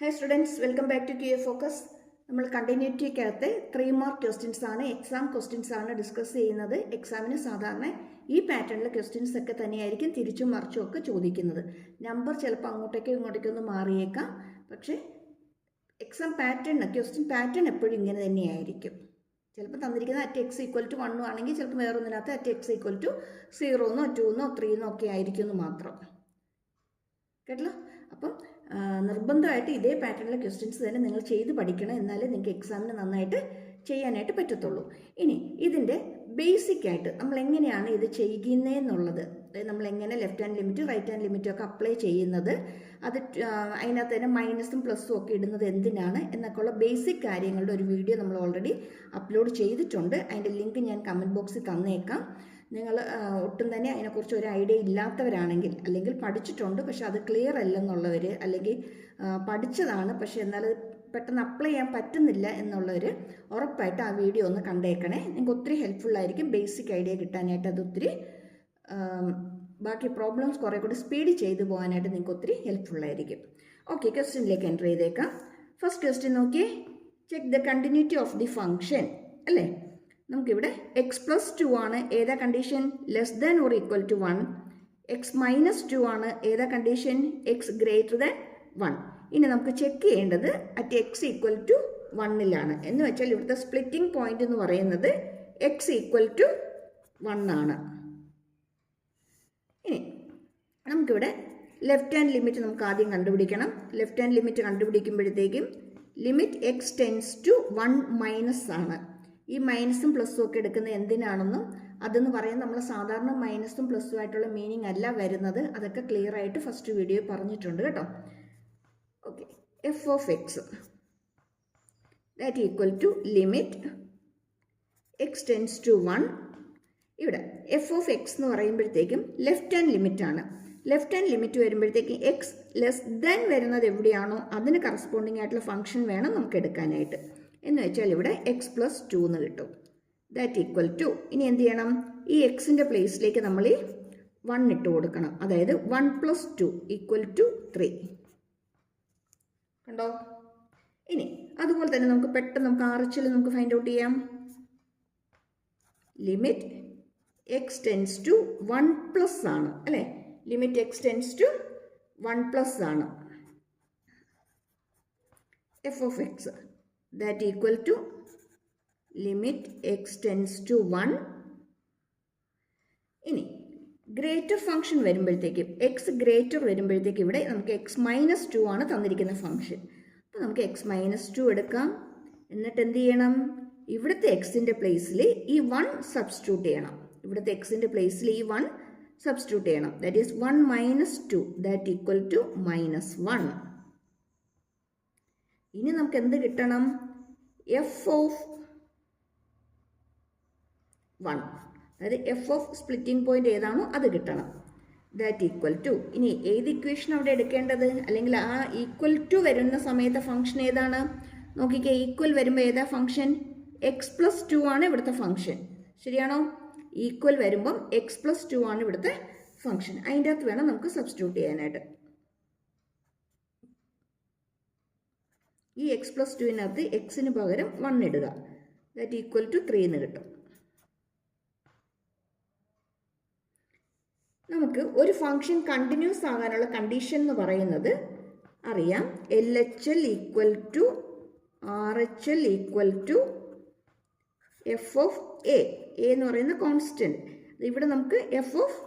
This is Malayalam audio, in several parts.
Hi students welcome back to Q A focus നമ്മൾ കണ്ടിന്യൂറ്റിക്കകത്ത് ത്രീ മാർക്ക് ക്വസ്റ്റ്യൻസ് ആണ് എക്സാം ക്വസ്റ്റ്യൻസ് ആണ് ഡിസ്കസ് ചെയ്യുന്നത്. എക്സാമിന് സാധാരണ ഈ പാറ്റേണിലെ ക്വസ്റ്റ്യൻസ് ഒക്കെ തന്നെയായിരിക്കും തിരിച്ചും മറിച്ചും ഒക്കെ ചോദിക്കുന്നത്. നമ്പർ ചിലപ്പോൾ അങ്ങോട്ടേക്കോ ഇങ്ങോട്ടേക്കോ ഒന്ന് മാറിയേക്കാം. പക്ഷേ എക്സാം പാറ്റേൺ ക്വസ്റ്റ്യൻ പാറ്റേൺ എപ്പോഴും ഇങ്ങനെ തന്നെയായിരിക്കും. ചിലപ്പോൾ തന്നിരിക്കുന്ന അറ്റ് എക്സ് ഈക്വൽ ടു വണ്ണും ആണെങ്കിൽ ചിലപ്പോൾ വേറൊന്നിനകത്ത് അറ്റ് എക്സ് ഈക്വൽ ടു സീറോന്നോ ടൂന്നോ ത്രീന്നോ ഒക്കെ ആയിരിക്കും എന്ന് മാത്രം. കേട്ടല്ലോ? അപ്പം നിർബന്ധമായിട്ട് ഇതേ പാറ്റേണിലെ ക്വസ്റ്റ്യൻസ് തന്നെ നിങ്ങൾ ചെയ്ത് പഠിക്കണം. എന്നാലേ നിങ്ങൾക്ക് എക്സാമിന് നന്നായിട്ട് ചെയ്യാനായിട്ട് പറ്റത്തുള്ളൂ. ഇനി ഇതിന്റെ ബേസിക് ആയിട്ട് നമ്മൾ എങ്ങനെയാണ് ഇത് ചെയ്യുന്നതെന്നുള്ളത് നമ്മൾ എങ്ങനെ left hand limit right hand ലിമിറ്റും ഒക്കെ അപ്ലൈ ചെയ്യുന്നത്. അത് അതിനകത്ത് തന്നെ മൈനസും പ്ലസും ഒക്കെ ഇടുന്നത് എന്തിനാണ് എന്നൊക്കെയുള്ള ബേസിക് കാര്യങ്ങളുടെ ഒരു വീഡിയോ നമ്മൾ ഓൾറെഡി അപ്ലോഡ് ചെയ്തിട്ടുണ്ട്. അതിന്റെ ലിങ്ക് ഞാൻ കമന്റ് ബോക്സിൽ തന്നേക്കാം. നിങ്ങൾ ഒട്ടും തന്നെ അതിനെക്കുറിച്ച് ഒരു ഐഡിയ ഇല്ലാത്തവരാണെങ്കിൽ അല്ലെങ്കിൽ പഠിച്ചിട്ടുണ്ട് പക്ഷെ അത് ക്ലിയർ അല്ലെന്നുള്ളവർ അല്ലെങ്കിൽ പഠിച്ചതാണ് പക്ഷെ എന്നാൽ പെട്ടെന്ന് അപ്ലൈ ചെയ്യാൻ പറ്റുന്നില്ല എന്നുള്ളവർ ഉറപ്പായിട്ട് ആ വീഡിയോ ഒന്ന് കണ്ടേക്കണേ. നിങ്ങൾക്ക് ഒത്തിരി ഹെൽപ്ഫുൾ ആയിരിക്കും. ബേസിക് ഐഡിയ കിട്ടാനായിട്ട് അത് ഒത്തിരി ബാക്കി പ്രോബ്ലംസ് കുറേ കൂടി സ്പീഡ് ചെയ്തു പോകാനായിട്ട് നിങ്ങൾക്ക് ഒത്തിരി ഹെൽപ്ഫുള്ളായിരിക്കും ഓക്കെ ക്വസ്റ്റ്യനിലേക്ക് എന്റർ ചെയ്തേക്കാം. ഫസ്റ്റ് ക്വസ്റ്റ്യൻ നോക്കിയേ. Check the continuity of the function അല്ലേ? നമുക്കിവിടെ എക്സ് പ്ലസ് ടു ആണ്. ഏതാ condition less than or equal to one x minus two ആണ്. ഏതാ condition x greater than one ഇനി നമുക്ക് ചെക്ക് ചെയ്യേണ്ടത് അറ്റ് എക്സ് ഈക്വൽ ടു വണ്ണിലാണ് എന്ന് വെച്ചാൽ ഇവിടുത്തെ സ്പ്ലിറ്റിംഗ് പോയിന്റ് എന്ന് പറയുന്നത് എക്സ് ഈക്വൽ ടു വണ്ണാണ് ഇനി നമുക്കിവിടെ ലെഫ്റ്റ് ഹാൻഡ് ലിമിറ്റ് നമുക്ക് ആദ്യം കണ്ടുപിടിക്കണം. Left hand limit കണ്ടുപിടിക്കുമ്പോഴത്തേക്കും limit x tends to one minus ആണ്. ഈ മൈനസും പ്ലസും ഒക്കെ എടുക്കുന്നത് എന്തിനാണെന്നും അതെന്ന് പറയുന്നത് നമ്മൾ സാധാരണ മൈനസും പ്ലസും ആയിട്ടുള്ള മീനിങ് അല്ല വരുന്നത്. അതൊക്കെ ക്ലിയർ ആയിട്ട് ഫസ്റ്റ് വീഡിയോ പറഞ്ഞിട്ടുണ്ട് കേട്ടോ. Okay f of x that equal to limit x tends to one ഇവിടെ എഫ് ഓഫ് എക്സ് എന്ന് പറയുമ്പോഴത്തേക്കും ലെഫ്റ്റ് ഹാൻഡ് ലിമിറ്റ് ആണ്. ലെഫ്റ്റ് ഹാൻഡ് ലിമിറ്റ് വരുമ്പോഴത്തേക്കും എക്സ് ലെസ് ദാൻ വരുന്നത് എവിടെയാണോ അതിന് കറസ്പോണ്ടിങ് ആയിട്ടുള്ള ഫംഗ്ഷൻ വേണം നമുക്ക് എടുക്കാനായിട്ട്. എന്ന് വെച്ചാൽ ഇവിടെ എക്സ് പ്ലസ് ടു എന്ന് കിട്ടും. ദാറ്റ് ഈക്വൽ ടു ഇനി എന്ത് ചെയ്യണം? ഈ എക്സിന്റെ പ്ലേസിലേക്ക് നമ്മൾ ഈ വൺ ഇട്ട് കൊടുക്കണം. അതായത് one plus two equal to three കണ്ടോ? ഇനി അതുപോലെ തന്നെ നമുക്ക് പെട്ടെന്ന് നമുക്ക് ആർച്ചിൽ നമുക്ക് ഫൈൻഡ് ഔട്ട് ചെയ്യാം. Limit x tends to one plus ആണ്. അല്ലേ? Limit x tends to one plus ആണ്. F of x that equal to limit x tends to one ഇനി ഗ്രേറ്റർ ഫംഗ്ഷൻ വരുമ്പോഴത്തേക്കും എക്സ് ഗ്രേറ്റർ വരുമ്പോഴത്തേക്ക് ഇവിടെ നമുക്ക് എക്സ് മൈനസ് ടു ആണ് തന്നിരിക്കുന്ന ഫംഗ്ഷൻ അപ്പോൾ നമുക്ക് എക്സ് മൈനസ് ടു എടുക്കാം. എന്നിട്ട് എന്ത് ചെയ്യണം? ഇവിടുത്തെ എക്സിന്റെ പ്ലേസിൽ ഈ വൺ സബ്സ്റ്റിറ്റ്യൂട്ട് ചെയ്യണം. ഇവിടുത്തെ എക്സിന്റെ പ്ലേസിൽ ഈ വൺ സബ്സ്റ്റിറ്റ്യൂട്ട് ചെയ്യണം. That is one minus two that equal to minus one ഇനി നമുക്ക് എന്ത് കിട്ടണം? എഫ് ഓഫ് വൺ അതായത് എഫ് ഓഫ് സ്പ്ലിറ്റിംഗ് പോയിന്റ് ഏതാണോ അത് കിട്ടണം. ദാറ്റ് ഈക്വൽ ടു ഇനി ഏത് ഇക്വേഷൻ അവിടെ എടുക്കേണ്ടത്? അല്ലെങ്കിൽ ആ ഈക്വൽ ടു വരുന്ന സമയത്തെ ഫംഗ്ഷൻ ഏതാണ്? നോക്കിക്കേ ഈക്വൽ വരുമ്പോൾ ഏതാ ഫംഗ്ഷൻ എക്സ് പ്ലസ് ടു ആണ് ഇവിടുത്തെ ഫംഗ്ഷൻ ശരിയാണോ? ഈക്വൽ വരുമ്പം എക്സ് പ്ലസ് ടു ആണ് ഇവിടുത്തെ ഫംഗ്ഷൻ അതിന്റെ അകത്ത് വേണം നമുക്ക് സബ്സ്റ്റിറ്റ്യൂട്ട് ചെയ്യാനായിട്ട്. ഈ എക്സ് പ്ലസ് ടുവിനകത്ത് എക്സിന് പകരം വൺ ഇടുക. ദാറ്റ് ഈക്വൽ ടു ത്രീ എന്ന് കിട്ടും. നമുക്ക് ഒരു ഫംഗ്ഷൻ കണ്ടിന്യൂസ് ആകാനുള്ള കണ്ടീഷൻ എന്ന് പറയുന്നത് അറിയാം. L H L equal to R H L equal to f of a എന്ന് പറയുന്ന കോൺസ്റ്റന്റ് ഇവിടെ നമുക്ക് എഫ് ഓഫ്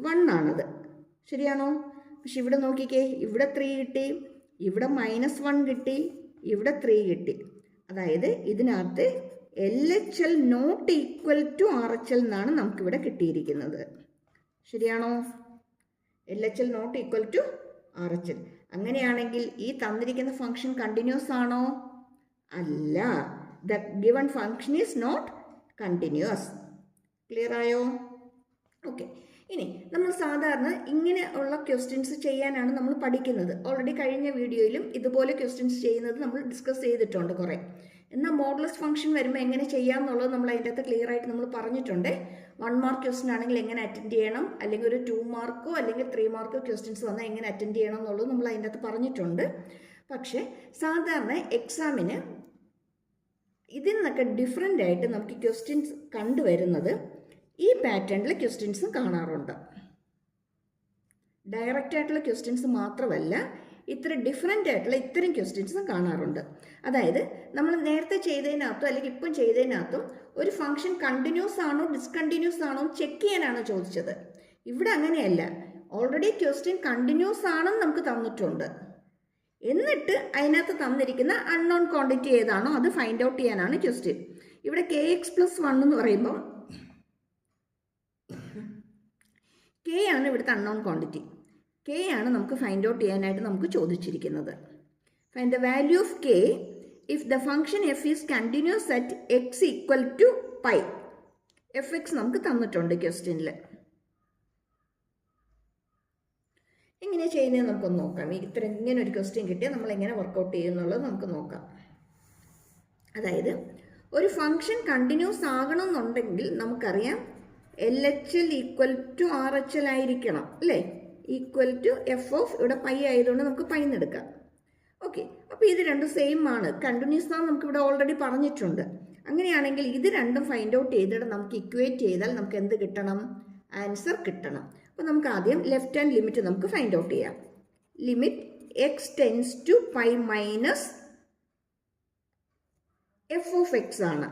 വൺ ആണത്. ശരിയാണോ? പക്ഷെ ഇവിടെ നോക്കിക്കേ ഇവിടെ ത്രീ കിട്ടി ഇവിടെ മൈനസ് വൺ കിട്ടി. ഇവിടെ ത്രീ കിട്ടി. അതായത് ഇതിനകത്ത് L H L not equal to R H L എന്നാണ് നമുക്കിവിടെ കിട്ടിയിരിക്കുന്നത്. ശരിയാണോ? L H L not equal to R H L അങ്ങനെയാണെങ്കിൽ ഈ തന്നിരിക്കുന്ന ഫംഗ്ഷൻ കണ്ടിന്യൂസ് ആണോ? അല്ല. The given function is not continuous clear ആയോ? ഓക്കെ ഇനി നമ്മൾ സാധാരണ ഇങ്ങനെ ഉള്ള ക്വസ്റ്റ്യൻസ് ചെയ്യാനാണ് നമ്മൾ പഠിക്കുന്നത്. ഓൾറെഡി കഴിഞ്ഞ വീഡിയോയിലും ഇതുപോലെ ക്വസ്റ്റ്യൻസ് ചെയ്യുന്നത് നമ്മൾ ഡിസ്കസ് ചെയ്തിട്ടുണ്ട് കുറേ. എന്നാൽ മോഡലസ് ഫംഗ്ഷൻ വരുമ്പോൾ എങ്ങനെ ചെയ്യാം എന്നുള്ളത് നമ്മൾ അതിന്റെ അകത്ത് ക്ലിയർ ആയിട്ട് നമ്മൾ പറഞ്ഞിട്ടുണ്ട്. വൺ മാർക്ക് ക്വസ്റ്റ്യൻ ആണെങ്കിൽ എങ്ങനെ അറ്റൻഡ് ചെയ്യണം? അല്ലെങ്കിൽ ഒരു ടു മാർക്കോ അല്ലെങ്കിൽ ത്രീ മാർക്കോ ക്വസ്റ്റ്യൻസ് വന്നാൽ എങ്ങനെ അറ്റൻഡ് ചെയ്യണം എന്നുള്ളത് നമ്മൾ അതിന്റെ അകത്ത് പറഞ്ഞിട്ടുണ്ട്. പക്ഷേ സാധാരണ എക്സാമിന് ഇതിൽ നിന്നൊക്കെ ഡിഫറെന്റ് ആയിട്ട് നമുക്ക് ക്വസ്റ്റ്യൻസ് കണ്ടുവരുന്നത് ഈ പാറ്റേണിൽ ക്വസ്റ്റ്യൻസും കാണാറുണ്ട്. ഡയറക്റ്റ് ആയിട്ടുള്ള ക്വസ്റ്റ്യൻസ് മാത്രമല്ല ഇത്ര ഡിഫറെന്റ് ആയിട്ടുള്ള ഇത്തരം ക്വസ്റ്റ്യൻസും കാണാറുണ്ട്. അതായത് നമ്മൾ നേരത്തെ ചെയ്തതിനകത്തും അല്ലെങ്കിൽ ഇപ്പം ചെയ്തതിനകത്തും ഒരു ഫംഗ്ഷൻ കണ്ടിന്യൂസ് ആണോ ഡിസ്കണ്ടിന്യൂസ് ആണോ ചെക്ക് ചെയ്യാനാണ് ചോദിച്ചത്. ഇവിടെ അങ്ങനെയല്ല. ഓൾറെഡി ക്വസ്റ്റ്യൻ കണ്ടിന്യൂസ് ആണെന്ന് നമുക്ക് തന്നിട്ടുണ്ട്. എന്നിട്ട് അതിനകത്ത് തന്നിരിക്കുന്ന അൺനോൺ ക്വാണ്ടിറ്റി ഏതാണോ അത് ഫൈൻഡ് ഔട്ട് ചെയ്യാനാണ് ക്വസ്റ്റ്യൻ. ഇവിടെ കെ എക്സ് പ്ലസ് വൺ എന്ന് പറയുമ്പോൾ കെ ആണ് ഇവിടുത്തെ അൺനോൺ ക്വാണ്ടിറ്റി കെ ആണ് നമുക്ക് ഫൈൻഡ് ഔട്ട് ചെയ്യാനായിട്ട് നമുക്ക് ചോദിച്ചിരിക്കുന്നത്. Find the value of k if the function f is continuous at x equal to pi f x നമുക്ക് തന്നിട്ടുണ്ട് ക്വസ്റ്റ്യനിൽ എങ്ങനെ ചെയ്യുന്നത് നമുക്കൊന്ന് നോക്കാം. ഇത്ര ഇങ്ങനെ ഒരു ക്വസ്റ്റ്യൻ കിട്ടിയാൽ നമ്മൾ എങ്ങനെ വർക്കൗട്ട് ചെയ്യുന്നുള്ളത് നമുക്ക് നോക്കാം. അതായത് ഒരു ഫംഗ്ഷൻ കണ്ടിന്യൂസ് ആകണമെന്നുണ്ടെങ്കിൽ നമുക്കറിയാം L H L equal to R H L ആയിരിക്കണം അല്ലേ? ഈക്വൽ ടു എഫ് ഓഫ് ഇവിടെ പൈ ആയതുകൊണ്ട് നമുക്ക് പൈ എടുക്കാം. ഓക്കെ അപ്പോൾ ഇത് രണ്ടും സെയിം ആണ്. കണ്ടിന്യൂസ് ആണ് നമുക്ക് ഇവിടെ ഓൾറെഡി പറഞ്ഞിട്ടുണ്ട്. അങ്ങനെയാണെങ്കിൽ ഇത് രണ്ടും ഫൈൻഡ് ഔട്ട് ചെയ്തിട്ട് നമുക്ക് ഇക്വേറ്റ് ചെയ്താൽ നമുക്ക് എന്ത് കിട്ടണം? ആൻസർ കിട്ടണം. അപ്പോൾ നമുക്ക് ആദ്യം ലെഫ്റ്റ് ഹാൻഡ് ലിമിറ്റ് നമുക്ക് ഫൈൻഡ് ഔട്ട് ചെയ്യാം. Limit x tends to pi minus f of x ആണ്.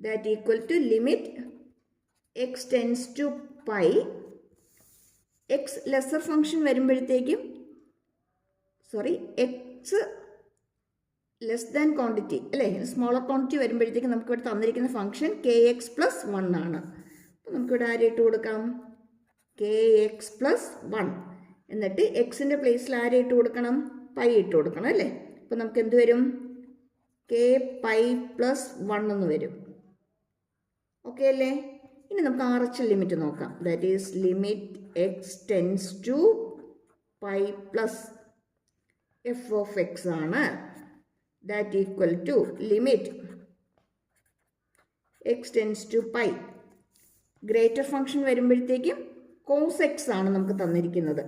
That equal to limit x tends to pi x lesser function വരുമ്പോഴത്തേക്കും sorry x less than quantity അല്ലേ? സ്മോളർ ക്വാണ്ടിറ്റി വരുമ്പോഴത്തേക്കും നമുക്കിവിടെ തന്നിരിക്കുന്ന function k x plus one ആണ്. അപ്പോൾ നമുക്കിവിടെ ആരെ ഇട്ട് കൊടുക്കാം? കെ എക്സ് പ്ലസ് വൺ എന്നിട്ട് എക്സിന്റെ പ്ലേസിൽ ആരെ ഇട്ട് കൊടുക്കണം? പൈ ഇട്ട് കൊടുക്കണം അല്ലേ? അപ്പോൾ നമുക്ക് എന്ത് വരും? കെ പൈ പ്ലസ് വൺ എന്ന് വരും. ഓക്കെ അല്ലേ? ഇനി നമുക്ക് ആർ എച്ച് ലിമിറ്റ് നോക്കാം. That is limit x tends to pi plus f of x ആണ്. That equal to limit x tends to pi greater function വരുമ്പോഴത്തേക്കും കോസ് എക്സ് ആണ് നമുക്ക് തന്നിരിക്കുന്നത്.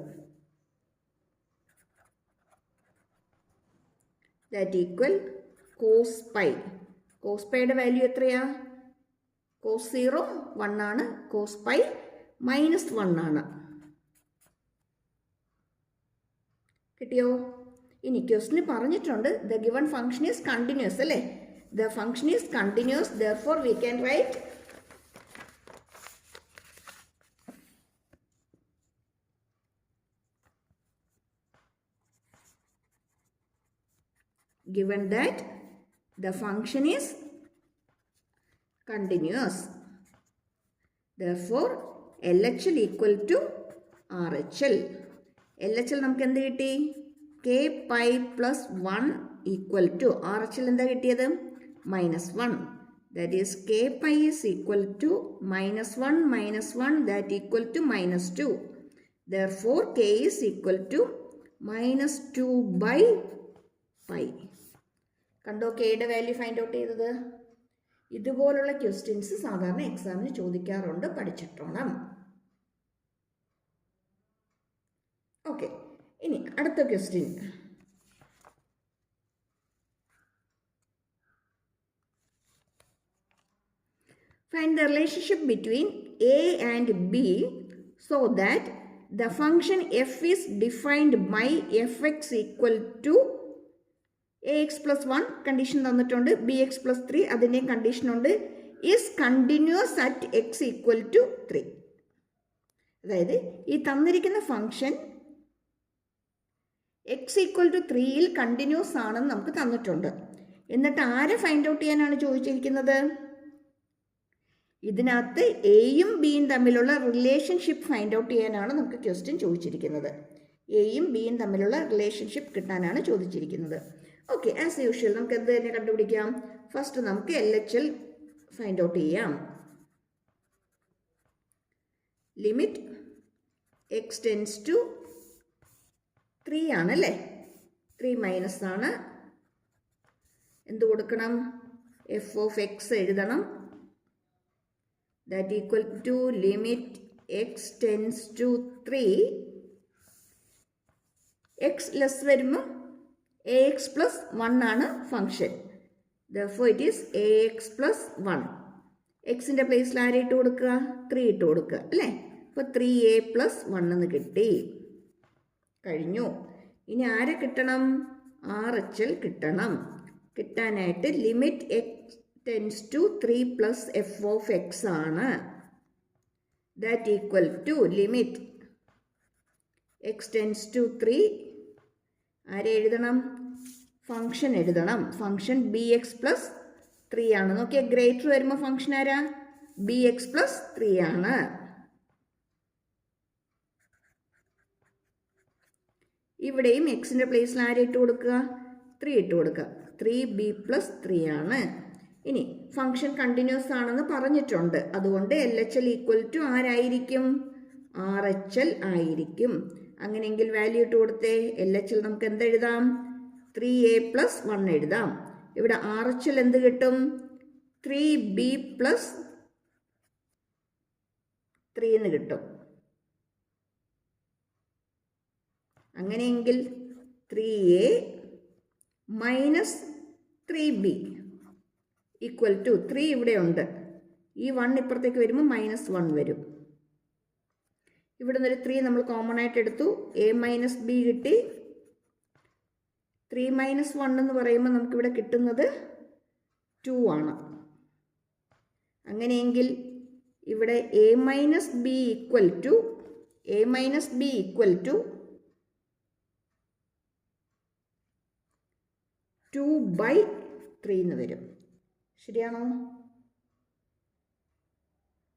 That equal cos pi cos പൈയുടെ value എത്രയാ? കോസ് സീറോ വൺ ആണ് കോസ് പൈ മൈനസ് വൺ ആണ്. കിട്ടിയോ? ഇനി ക്വസ്റ്റിന് പറഞ്ഞിട്ടുണ്ട്. The given function is continuous അല്ലേ? The function is continuous therefore we can write given that the function is continuous. Therefore, LHL equal to RHL. LHL നമുക്ക് എന്ത് കിട്ടി? K pi plus one equal to R H L എന്താ കിട്ടിയത്? Minus one that is k pi is equal to minus one minus one that equal to minus two therefore k is equal to minus two by pi കണ്ടോ കെയുടെ വാല്യൂ ഫൈൻഡ് ഔട്ട് ചെയ്തത്? ഇതുപോലുള്ള ക്വസ്റ്റ്യൻസ് സാധാരണ എക്സാമിന് ചോദിക്കാറുണ്ട് പഠിച്ചിട്ടോണം. ഓക്കെ ഇനി അടുത്ത question find the relationship between a and b so that the function f is defined by f x equal to a x plus one condition തന്നിട്ടുണ്ട് ബി എക്സ് പ്ലസ് ത്രീ അതിന്റെ കണ്ടീഷനുണ്ട് is continuous at x equal to three അതായത് ഈ തന്നിരിക്കുന്ന ഫംഗ്ഷൻ എക്സ് ഈക്വൽ ടു ത്രീയിൽ കണ്ടിന്യൂസ് ആണെന്ന് നമുക്ക് തന്നിട്ടുണ്ട്. എന്നിട്ട് ആരെ ഫൈൻഡ് ഔട്ട് ചെയ്യാനാണ് ചോദിച്ചിരിക്കുന്നത്? ഇതിനകത്ത് എയും ബിയും തമ്മിലുള്ള റിലേഷൻഷിപ്പ് ഫൈൻഡ് ഔട്ട് ചെയ്യാനാണ് നമുക്ക് ക്വസ്റ്റ്യൻ ചോദിച്ചിരിക്കുന്നത്. എയും ബിയും തമ്മിലുള്ള റിലേഷൻഷിപ്പ് കിട്ടാനാണ് ചോദിച്ചിരിക്കുന്നത്. ഓക്കെ ആസ് യൂഷ്വൽ നമുക്ക് എന്ത് തന്നെ കണ്ടുപിടിക്കാം? ഫസ്റ്റ് നമുക്ക് L H L find out ചെയ്യാം. ലിമിറ്റ് എക്സ് ടു ത്രീ ആണല്ലേ? ത്രീ മൈനസ് ആണ്. എന്ത് കൊടുക്കണം? എഫ് ഓഫ് എക്സ് എഴുതണം. That equal to limit x to three x less വരുമ്പോൾ എ എക്സ് പ്ലസ് വൺ ആണ് function though it is a x plus one എക്സിന്റെ പ്ലേസിൽ ആരെ ഇട്ട് കൊടുക്കുക? ത്രീ ഇട്ട് കൊടുക്കുക അല്ലേ? അപ്പോൾ ത്രീ എ പ്ലസ് വൺ എന്ന് കിട്ടി. കഴിഞ്ഞു. ഇനി ആരെ കിട്ടണം? ആർ എച്ച് എൽ കിട്ടണം. കിട്ടാനായിട്ട് limit x tends to three plus f of x ആണ്. That equal to limit x tends to three ആരെ എഴുതണം? ഫംഗ്ഷൻ എഴുതണം. Function b x plus three ആണ്. നോക്കിയ ഗ്രേറ്റർ വരുമ്പോൾ ഫംഗ്ഷൻ ആരാ? ബി എക്സ് പ്ലസ് ത്രീ ആണ്. ഇവിടെയും എക്സിന്റെ പ്ലേസിൽ ആരെ ഇട്ട് കൊടുക്കുക? ത്രീ ഇട്ട് കൊടുക്കുക. ത്രീ ബി പ്ലസ് ത്രീ ആണ്. ഇനി ഫംഗ്ഷൻ കണ്ടിന്യൂസ് ആണെന്ന് പറഞ്ഞിട്ടുണ്ട്. അതുകൊണ്ട് L H L equal to ആരായിരിക്കും? ആർ എച്ച് എൽ ആയിരിക്കും. അങ്ങനെയെങ്കിൽ വാല്യൂ ഇട്ട് കൊടുത്തേ. എൽ എച്ച് എൽ നമുക്ക് എന്ത് എഴുതാം ത്രീ എ പ്ലസ് വൺ എഴുതാം. ഇവിടെ ആർ എച്ച് എന്ത് കിട്ടും? ത്രീ ബി പ്ലസ് ത്രീ എന്ന് കിട്ടും. അങ്ങനെയെങ്കിൽ three a minus three b equal to three ഇവിടെ ഉണ്ട്. ഈ വൺ ഇപ്പുറത്തേക്ക് വരുമ്പോൾ മൈനസ് വൺ വരും. ഇവിടെ നിന്നൊരു ത്രീ നമ്മൾ കോമൺ ആയിട്ട് എടുത്തു. എ മൈനസ് ബി കിട്ടി. ത്രീ മൈനസ് വൺ എന്ന് പറയുമ്പോൾ നമുക്കിവിടെ കിട്ടുന്നത് ടു ആണ്. അങ്ങനെയെങ്കിൽ ഇവിടെ a minus b equal to a minus b equal to two by three എന്ന് വരും. ശരിയാണോ?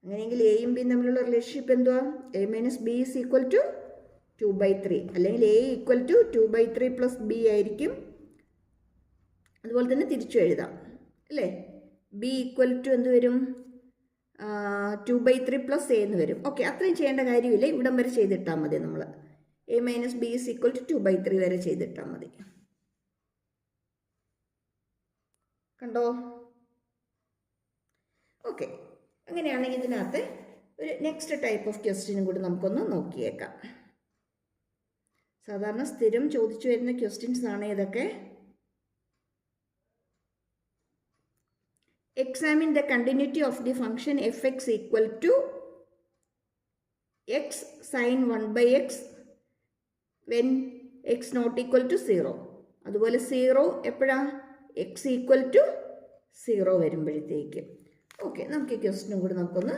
അങ്ങനെയെങ്കിൽ എയും ബിയും തമ്മിലുള്ള റിലേഷൻഷിപ്പ് എന്തുവാ? A minus b is equal to two by three അല്ലെങ്കിൽ a equal to two by three plus b ആയിരിക്കും. അതുപോലെ തന്നെ തിരിച്ചു എഴുതാം. അല്ലേ? ബി ഈക്വൽ ടു എന്ത് വരും? Two by three plus a എന്ന് വരും. ഓക്കെ അത്രയും ചെയ്യേണ്ട കാര്യമില്ല. ഇവിടം വരെ ചെയ്തിട്ടാൽ മതി നമ്മൾ a minus b is equal to two by three വരെ ചെയ്തിട്ടാൽ മതി. കണ്ടോ? ഓക്കെ അങ്ങനെയാണെങ്കിൽ ഇതിനകത്ത് ഒരു നെക്സ്റ്റ് ടൈപ്പ് ഓഫ് ക്വസ്റ്റ്യനും കൂടി നമുക്കൊന്ന് നോക്കിയേക്കാം. സാധാരണ സ്ഥിരം ചോദിച്ചു വരുന്ന ക്വസ്റ്റ്യൻസ് ആണ് ഇതൊക്കെ. Examine the continuity of the function f x equal to x sine one by x when x not equal to zero അതുപോലെ സീറോ എപ്പോഴാ? എക്സ് ഈക്വൽ ടു സീറോ വരുമ്പോഴത്തേക്ക്. ഓക്കെ നമുക്ക് ഈ ക്വസ്റ്റിനും കൂടി നമുക്കൊന്ന്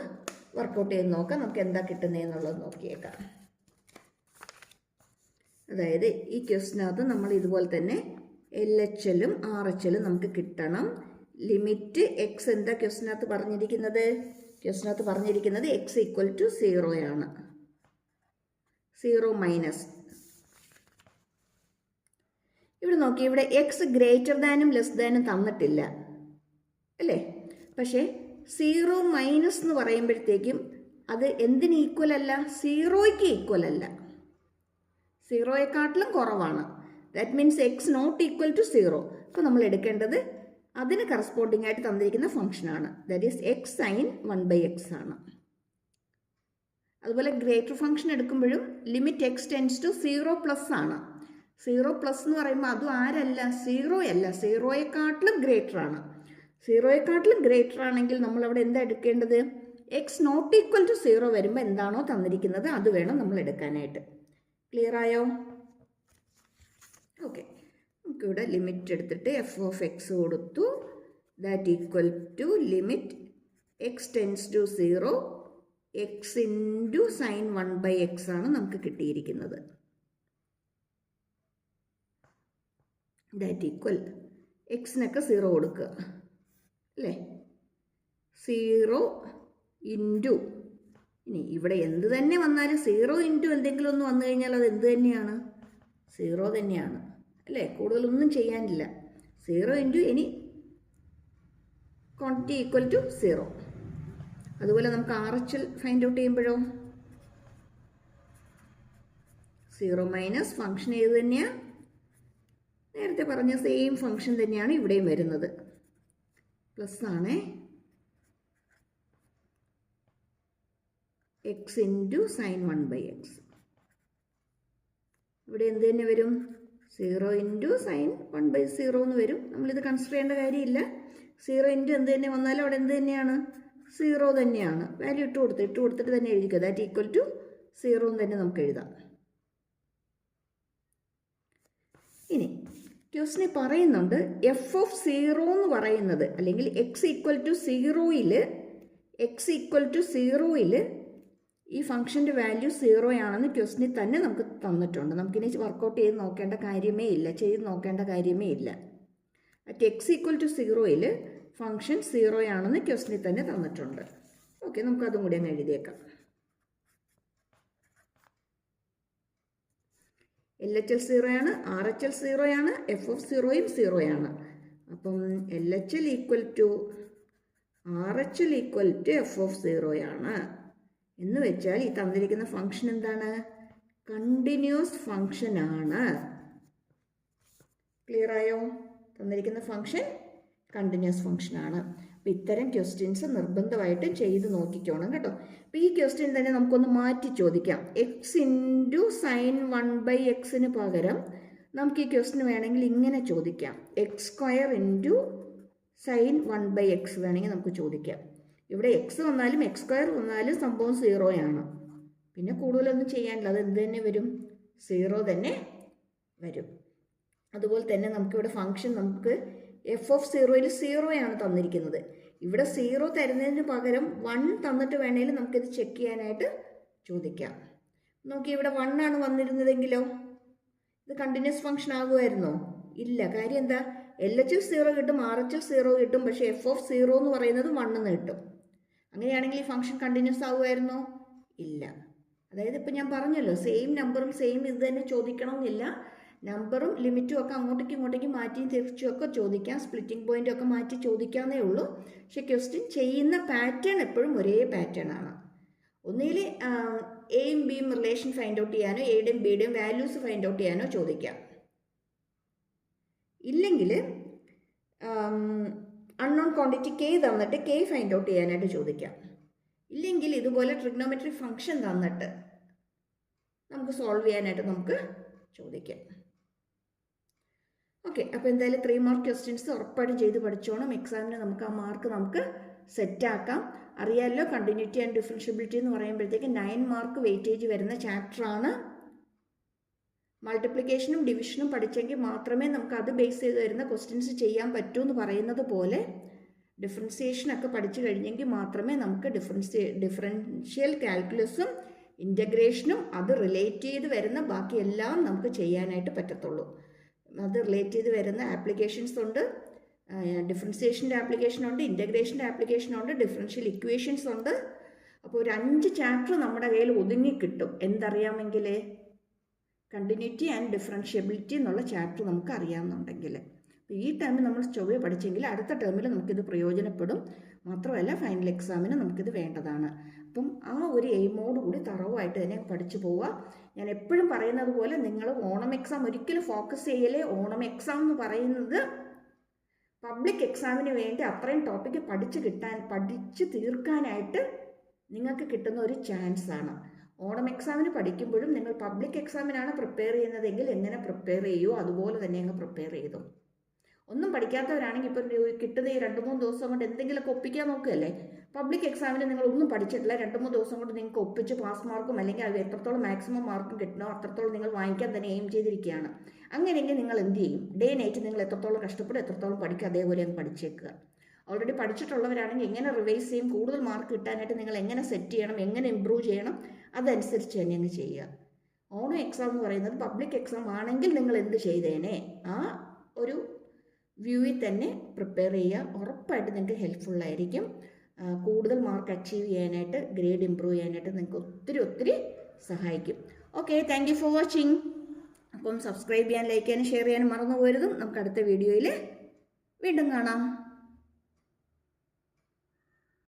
വർക്കൗട്ട് ചെയ്ത് നോക്കാം. നമുക്ക് എന്താ കിട്ടുന്നതെന്നുള്ളത് നോക്കിയേക്കാം. അതായത് ഈ ക്വസ്റ്റിനകത്ത് നമ്മൾ ഇതുപോലെ തന്നെ എൽ എച്ച് എല്ലും ആർ എച്ച് എല്ലും നമുക്ക് കിട്ടണം. ലിമിറ്റ് എക്സ് എന്താ ക്വസ്റ്റിനകത്ത് പറഞ്ഞിരിക്കുന്നത്? ക്വസ്റ്റിനകത്ത് പറഞ്ഞിരിക്കുന്നത് എക്സ് ഈക്വൽ ടു സീറോയാണ് സീറോ മൈനസ് ഇവിടെ നോക്കി ഇവിടെ എക്സ് ഗ്രേറ്റർ ദാനും ലെസ് ദാനും തന്നിട്ടില്ല. അല്ലേ? പക്ഷേ സീറോ മൈനസ് എന്ന് പറയുമ്പോഴത്തേക്കും അത് എന്തിന് ഈക്വൽ അല്ല? സീറോയ്ക്ക് ഈക്വൽ അല്ല. സീറോയെക്കാട്ടിലും കുറവാണ്. That means x not equal to zero അപ്പോൾ നമ്മൾ എടുക്കേണ്ടത് അതിന് കറസ്പോണ്ടിങ് ആയിട്ട് തന്നിരിക്കുന്ന ഫംഗ്ഷനാണ് that is x sine one by x ആണ്. അതുപോലെ ഗ്രേറ്റർ ഫംഗ്ഷൻ എടുക്കുമ്പോഴും limit x tends to zero plus ആണ്. സീറോ പ്ലസ് എന്ന് പറയുമ്പോൾ അതും ആരല്ല? സീറോ അല്ല. സീറോയെക്കാട്ടിലും ഗ്രേറ്റർ ആണ്. സീറോയെക്കാട്ടിലും ഗ്രേറ്റർ ആണെങ്കിൽ നമ്മൾ അവിടെ എന്താ എടുക്കേണ്ടത്? X not equal to zero വരുമ്പോൾ എന്താണോ തന്നിരിക്കുന്നത് അത് വേണം നമ്മൾ എടുക്കാനായിട്ട്. ക്ലിയർ ആയോ ഓക്കെ നമുക്കിവിടെ ലിമിറ്റ് എടുത്തിട്ട് എഫ് ഓഫ് എക്സ് കൊടുത്തു. That equal to limit x tends to zero x into sine one by x ആണ് നമുക്ക് കിട്ടിയിരിക്കുന്നത്. ദാറ്റ് ഈക്വൽ എക്സിനൊക്കെ സീറോ കൊടുക്കുക. അല്ലേ? സീറോ ഇന്റു ഇനി ഇവിടെ എന്ത് തന്നെ വന്നാലും സീറോ ഇന്റു എന്തെങ്കിലും ഒന്ന് വന്നു കഴിഞ്ഞാൽ അത് എന്ത് തന്നെയാണ്? സീറോ തന്നെയാണ്. അല്ലേ? കൂടുതലൊന്നും ചെയ്യാനില്ല. സീറോ ഇന്റു ഇനി ക്വാണ്ടിറ്റി ഈക്വൽ ടു സീറോ അതുപോലെ നമുക്ക് R H L find out ചെയ്യുമ്പോഴോ? സീറോ മൈനസ് ഫംഗ്ഷൻ ഏത് തന്നെയാണ് നേരത്തെ പറഞ്ഞ സെയിം ഫംഗ്ഷൻ തന്നെയാണ് ഇവിടെയും വരുന്നത്. പ്ലസ് ആണേ x into sine one by x ഇവിടെ എന്ത് തന്നെ വരും? Zero into sine one by zero എന്ന് വരും. നമ്മളിത് കൺസിഡർ ചെയ്യേണ്ട കാര്യമില്ല. സീറോ ഇന്റു എന്ത് തന്നെ വന്നാലും അവിടെ എന്ത് തന്നെയാണ്? സീറോ തന്നെയാണ്. വാല്യൂ ഇട്ട് കൊടുത്ത് ഇട്ട് കൊടുത്തിട്ട് തന്നെ എഴുതിക്കുക ദാറ്റ് ഈക്വൽ ടു സീറോ എന്ന് തന്നെ നമുക്ക് എഴുതാം. ഇനി ക്വസ്റ്റിനെ പറയുന്നുണ്ട് എഫ് ഓഫ് സീറോ എന്ന് പറയുന്നത് അല്ലെങ്കിൽ എക്സ് ഈക്വൽ ടു സീറോയിൽ എക്സ് ഈക്വൽ ടു സീറോയിൽ ഈ ഫംഗ്ഷന്റെ വാല്യൂ സീറോ ആണെന്ന് ക്വസ്റ്റിനിൽ തന്നെ നമുക്ക് തന്നിട്ടുണ്ട്. നമുക്കിനി വർക്കൗട്ട് ചെയ്ത് നോക്കേണ്ട കാര്യമേ ഇല്ല. ചെയ്ത് നോക്കേണ്ട കാര്യമേ ഇല്ല. അറ്റ് എക്സ് ഈക്വൽ ടു സീറോയിൽ ഫംഗ്ഷൻ സീറോ ആണെന്ന് ക്വസ്റ്റിനിൽ തന്നെ തന്നിട്ടുണ്ട്. ഓക്കെ നമുക്കതും കൂടി അങ്ങ് എഴുതിയേക്കാം. എൽ എച്ച് എൽ സീറോ ആണ് ആർ എച്ച് എൽ സീറോ ആണ് എഫ് ഓഫ് സീറോയും സീറോ ആണ്. അപ്പം L H L equal to R H L equal to f f zero ആണ്. എന്ന് വെച്ചാൽ ഈ തന്നിരിക്കുന്ന ഫംഗ്ഷൻ എന്താണ്? കണ്ടിന്യൂസ് ഫംഗ്ഷൻ ആണ്. ക്ലിയർ ആയോ? തന്നിരിക്കുന്ന ഫംഗ്ഷൻ കണ്ടിന്യൂസ് ഫംഗ്ഷൻ ആണ്. അപ്പം ഇത്തരം ക്വസ്റ്റ്യൻസ് നിർബന്ധമായിട്ടും ചെയ്ത് നോക്കിക്കോണം കേട്ടോ. അപ്പം ഈ ക്വസ്റ്റ്യൻ തന്നെ നമുക്കൊന്ന് മാറ്റി ചോദിക്കാം. X into sine one by എക്സിന് പകരം നമുക്ക് ഈ ക്വസ്റ്റ്യൻ വേണമെങ്കിൽ ഇങ്ങനെ ചോദിക്കാം. X square into sine one by x വേണമെങ്കിൽ നമുക്ക് ചോദിക്കാം. ഇവിടെ എക്സ് വന്നാലും എക്സ് സ്ക്വയർ വന്നാലും സംഭവം സീറോയാണ് പിന്നെ കൂടുതലൊന്നും ചെയ്യാനില്ല. അത് എന്ത് തന്നെ വരും? സീറോ തന്നെ വരും. അതുപോലെ തന്നെ നമുക്കിവിടെ ഫംഗ്ഷൻ നമുക്ക് എഫ് ഓഫ് സീറോയിൽ സീറോയാണ് തന്നിരിക്കുന്നത്. ഇവിടെ സീറോ തരുന്നതിന് പകരം വൺ തന്നിട്ട് വേണേലും നമുക്കിത് ചെക്ക് ചെയ്യാനായിട്ട് ചോദിക്കാം. നോക്കി ഇവിടെ വൺ ആണ് വന്നിരുന്നതെങ്കിലോ? ഇത് കണ്ടിന്യൂസ് ഫംഗ്ഷൻ ആകുമായിരുന്നോ? ഇല്ല. കാര്യം എന്താ? എൽ എച്ച് എഫ് സീറോ കിട്ടും ആർ എച്ച് എഫ് സീറോ കിട്ടും പക്ഷേ എഫ് ഓഫ് സീറോ എന്ന് പറയുന്നത് വണ്ണെന്ന് കിട്ടും. അങ്ങനെയാണെങ്കിൽ ഈ ഫംഗ്ഷൻ കണ്ടിന്യൂസ് ആവുമായിരുന്നോ? ഇല്ല. അതായത് ഇപ്പം ഞാൻ പറഞ്ഞല്ലോ സെയിം നമ്പറും സെയിം ഇത് തന്നെ ചോദിക്കണമെന്നില്ല. നമ്പറും ലിമിറ്റും ഒക്കെ അങ്ങോട്ടേക്കും ഇങ്ങോട്ടേക്കും മാറ്റിയും തിരിച്ചും ഒക്കെ ചോദിക്കാം. സ്പ്ലിറ്റിംഗ് പോയിന്റ് ഒക്കെ മാറ്റി ചോദിക്കാമെന്നേ ഉള്ളൂ. പക്ഷേ ക്വസ്റ്റ്യൻ ചെയ്യുന്ന പാറ്റേൺ എപ്പോഴും ഒരേ പാറ്റേൺ ആണ്. ഒന്നുകിൽ എയും ബിയും റിലേഷൻ ഫൈൻഡ് ഔട്ട് ചെയ്യാനോ എയുടെയും ബിയുടെയും വാല്യൂസ് ഫൈൻഡ് ഔട്ട് ചെയ്യാനോ ചോദിക്കാം. ഇല്ലെങ്കിൽ അൺനോൺ ക്വാണ്ടിറ്റി കെ തന്നിട്ട് കെ ഫൈൻഡ് ഔട്ട് ചെയ്യാനായിട്ട് ചോദിക്കാം. ഇല്ലെങ്കിൽ ഇതുപോലെ ട്രിഗ്നോമെട്രി ഫംഗ്ഷൻ തന്നിട്ട് നമുക്ക് സോൾവ് ചെയ്യാനായിട്ട് നമുക്ക് ചോദിക്കാം. ഓക്കെ അപ്പോൾ എന്തായാലും ത്രീ മാർക്ക് ക്വസ്റ്റ്യൻസ് ഉറപ്പായിട്ടും ചെയ്ത് പഠിച്ചോണം. എക്സാമിന് നമുക്ക് ആ മാർക്ക് നമുക്ക് സെറ്റാക്കാം അറിയാമല്ലോ കണ്ടിന്യൂറ്റി ആൻഡ് ഡിഫറൻഷ്യബിലിറ്റി എന്ന് പറയുമ്പോഴത്തേക്ക് നയൻ മാർക്ക് വെയിറ്റേജ് വരുന്ന ചാപ്റ്ററാണ് മൾട്ടിപ്ലിക്കേഷനും ഡിവിഷനും പഠിച്ചെങ്കിൽ മാത്രമേ നമുക്ക് അത് ബേസ് ചെയ്ത് വരുന്ന ക്വസ്റ്റ്യൻസ് ചെയ്യാൻ പറ്റൂ എന്ന് പറയുന്നത് പോലെ ഡിഫറൻസിയേഷനൊക്കെ പഠിച്ചു കഴിഞ്ഞെങ്കിൽ മാത്രമേ നമുക്ക് ഡിഫറൻസിയ ഡിഫറൻഷ്യൽ കാൽക്കുലസും ഇന്റഗ്രേഷനും അത് റിലേറ്റ് ചെയ്ത് വരുന്ന ബാക്കി എല്ലാം നമുക്ക് ചെയ്യാനായിട്ട് പറ്റത്തുള്ളൂ. അത് റിലേറ്റ് ചെയ്ത് വരുന്ന ആപ്ലിക്കേഷൻസ് ഉണ്ട്. ഡിഫറൻസിയേഷന്റെ ആപ്ലിക്കേഷൻ ഉണ്ട് ഇന്റഗ്രേഷന്റെ ആപ്ലിക്കേഷൻ ഉണ്ട് ഡിഫറൻഷ്യൽ ഇക്വേഷൻസ് ഉണ്ട്. അപ്പോൾ ഒരു അഞ്ച് ചാപ്റ്റർ നമ്മുടെ കയ്യിൽ ഒതുങ്ങി കിട്ടും. എന്തറിയാമെങ്കിൽ കണ്ടിന്യൂറ്റി ആൻഡ് ഡിഫറൻഷ്യബിലിറ്റി എന്നുള്ള ചാപ്റ്റർ നമുക്ക് അറിയാമെന്നുണ്ടെങ്കിൽ ഈ ടേമിൽ നമ്മൾ ചൊവ്വ പഠിച്ചെങ്കിൽ അടുത്ത ടേമിൽ നമുക്കിത് പ്രയോജനപ്പെടും. മാത്രമല്ല ഫൈനൽ എക്സാമിന് നമുക്കിത് വേണ്ടതാണ്. അപ്പം ആ ഒരു എയിമോട് കൂടി തറവായിട്ട് തന്നെ പഠിച്ചു പോവുക. ഞാൻ എപ്പോഴും പറയുന്നത് പോലെ നിങ്ങൾ ഓണം എക്സാം ഒരിക്കലും ഫോക്കസ് ചെയ്യലേ ഓണം എക്സാം എന്ന് പറയുന്നത് പബ്ലിക് എക്സാമിന് വേണ്ടി അത്രയും ടോപ്പിക്ക് പഠിച്ചു കിട്ടാൻ പഠിച്ച് തീർക്കാനായിട്ട് നിങ്ങൾക്ക് കിട്ടുന്ന ഒരു ചാൻസ് ആണ്. ഓണം എക്സാമിന് പഠിക്കുമ്പോഴും നിങ്ങൾ പബ്ലിക് എക്സാമിനാണ് പ്രിപ്പയർ ചെയ്യുന്നതെങ്കിൽ എങ്ങനെ പ്രിപ്പയർ ചെയ്യുമോ അതുപോലെ തന്നെ അങ്ങ് പ്രിപ്പയർ ചെയ്തു. ഒന്നും പഠിക്കാത്തവരാണെങ്കിൽ ഇപ്പം കിട്ടുന്ന ഈ രണ്ട് മൂന്ന് ദിവസം കൊണ്ട് എന്തെങ്കിലുമൊക്കെ ഒപ്പിക്കാൻ നോക്കുകയല്ലേ? പബ്ലിക് എക്സാമിന് നിങ്ങൾ ഒന്നും പഠിച്ചിട്ടില്ല. രണ്ട് മൂന്ന് ദിവസം കൊണ്ട് നിങ്ങൾക്ക് ഒപ്പിച്ച് പാസ് മാർക്കും അല്ലെങ്കിൽ അത് എത്രത്തോളം മാക്സിമം മാർക്കും കിട്ടണോ അത്രത്തോളം നിങ്ങൾ വാങ്ങിക്കാൻ തന്നെ എയിം ചെയ്തിരിക്കുകയാണ്. അങ്ങനെയെങ്കിൽ നിങ്ങൾ എന്ത് ചെയ്യും? ഡേ നൈറ്റ് നിങ്ങൾ എത്രത്തോളം കഷ്ടപ്പെടും എത്രത്തോളം പഠിക്കുക അതേപോലെ അങ്ങ് പഠിച്ചേക്കുക. ഓൾറെഡി പഠിച്ചിട്ടുള്ളവരാണെങ്കിൽ എങ്ങനെ റിവൈസ് ചെയ്യും? കൂടുതൽ മാർക്ക് കിട്ടാനായിട്ട് നിങ്ങൾ എങ്ങനെ സെറ്റ് ചെയ്യണം? എങ്ങനെ ഇമ്പ്രൂവ് ചെയ്യണം? അതനുസരിച്ച് തന്നെ അങ്ങ് ചെയ്യുക. ഓണം എക്സാം എന്ന് പറയുന്നത് പബ്ലിക് എക്സാം ആണെങ്കിൽ നിങ്ങൾ എന്ത് ചെയ്തേനെ? ആ ഒരു വ്യൂവിൽ തന്നെ പ്രിപ്പയർ ചെയ്യുക. ഉറപ്പായിട്ട് നിങ്ങൾക്ക് ഹെൽപ്ഫുള്ളായിരിക്കും കൂടുതൽ മാർക്ക് അച്ചീവ് ചെയ്യാനായിട്ട് ഗ്രേഡ് ഇമ്പ്രൂവ് ചെയ്യാനായിട്ട് നിങ്ങൾക്ക് ഒത്തിരി ഒത്തിരി സഹായിക്കും. Okay thank you for watching അപ്പം സബ്സ്ക്രൈബ് ചെയ്യാൻ ലൈക്ക് ചെയ്യാനും ഷെയർ ചെയ്യാനും മറന്നു പോയതും നമുക്ക് അടുത്ത വീഡിയോയിൽ വീണ്ടും കാണാം.